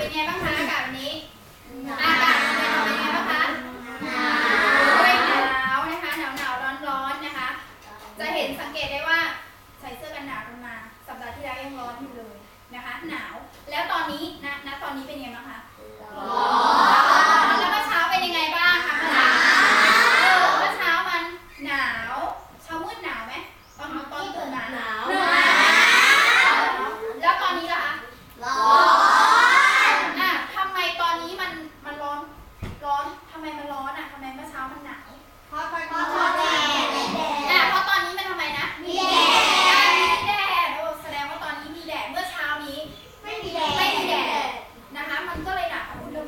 เป็นไงบ้างคะอากาศวันนี้อากาศ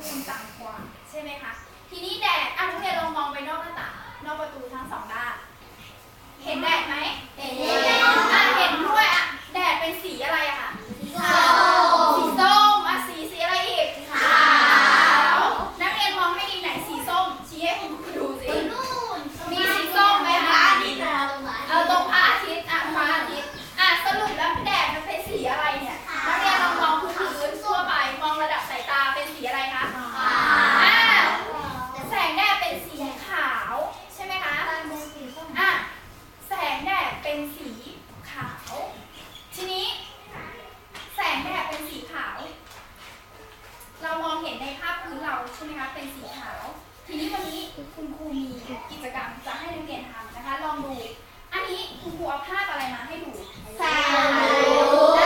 ภูมต่างกว่าใช่ไหมคะ ทีนี้แดดอะทุกเรยนลองมองไปนอกหน้าต่างนอกประตูทั้งสองด้าน เห็นแดดไหม พื้นเราใช่ไหมคะเป็นสีขาว ทีนี้วันนี้คุณครูมีกิจกรรมจะให้นักเรียนทำนะคะ ลองดู อันนี้คุณครูเอาภาพอะไรมาให้ดูสาธุ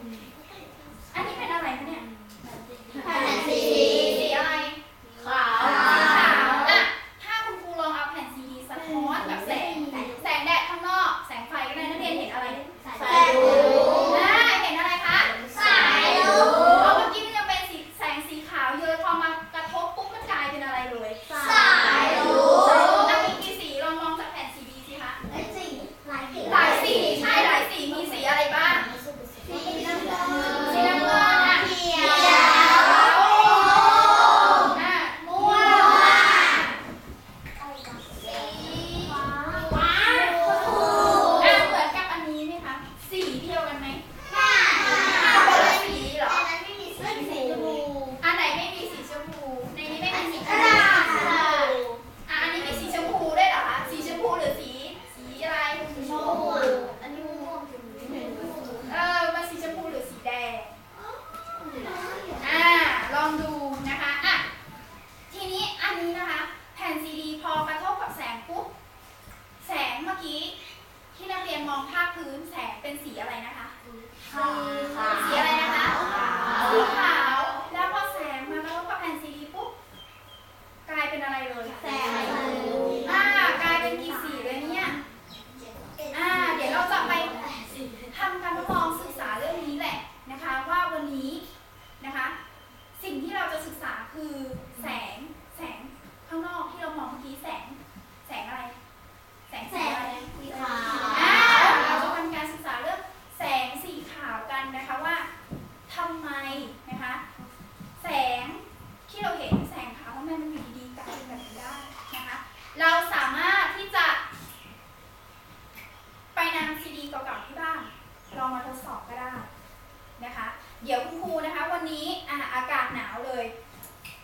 Hum. strong. ลองมาทดสอบก็ได้นะคะ เดี๋ยวคุณครูนะคะ วันนี้อาอากาศหนาวเลย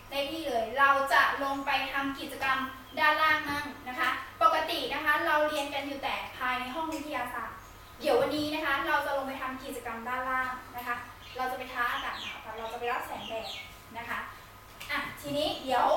ได้ที่เลย เราจะลงไปทำกิจกรรมด้านล่างนั่งนะคะ ปกตินะคะเราเรียนกันอยู่แต่ภายในห้องวิทยาศาสตร์ เดี๋ยววันนี้นะคะ เราจะลงไปทำกิจกรรมด้านล่างนะคะ เราจะไปท้าอากาศหนาวค่ะเราจะไปรับแสงแดดนะคะอะทีนี้เดี๋ยว